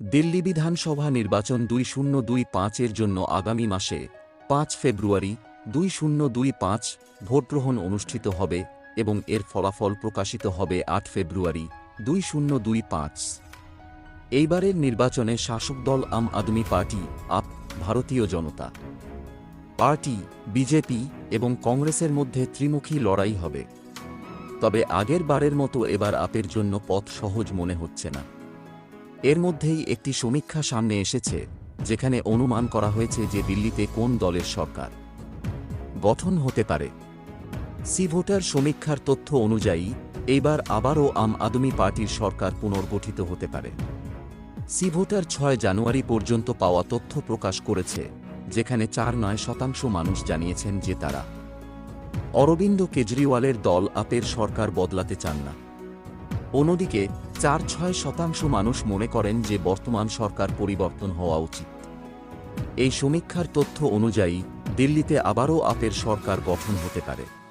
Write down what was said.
দিল্লি বিধানসভা নির্বাচন দুই শূন্য দুই পাঁচের জন্য আগামী মাসে পাঁচ ফেব্রুয়ারি দুই শূন্য দুই পাঁচ ভোটগ্রহণ অনুষ্ঠিত হবে এবং এর ফলাফল প্রকাশিত হবে আট ফেব্রুয়ারি দুই শূন্য দুই পাঁচ। এইবারের নির্বাচনে শাসক দল আম আদমি পার্টি, আপ, ভারতীয় জনতা। পার্টি, বিজেপি এবং কংগ্রেসের মধ্যে ত্রিমুখী লড়াই হবে। তবে আগের বারের মতো এবার আপের জন্য পথ সহজ মনে হচ্ছে না। এর মধ্যেই একটি সমীক্ষা সামনে এসেছে, যেখানে অনুমান করা হয়েছে যে দিল্লিতে কোন দলের সরকার গঠন হতে পারে। সি ভোটার সমীক্ষার তথ্য অনুযায়ী এইবার আবারও আম আদমি পার্টির সরকার পুনর্গঠিত হতে পারে। সি ভোটার ছয় জানুয়ারি পর্যন্ত পাওয়া তথ্য প্রকাশ করেছে, যেখানে চার নয় শতাংশ মানুষ জানিয়েছেন যে তারা অরবিন্দ কেজরিওয়ালের দল আপের সরকার বদলাতে চান না। অন্যদিকে চার ছয় শতাংশ মানুষ মনে করেন যে বর্তমান সরকার পরিবর্তন হওয়া উচিত। এই সমীক্ষার তথ্য অনুযায়ী, দিল্লিতে আবারও আপের সরকার গঠন হতে পারে।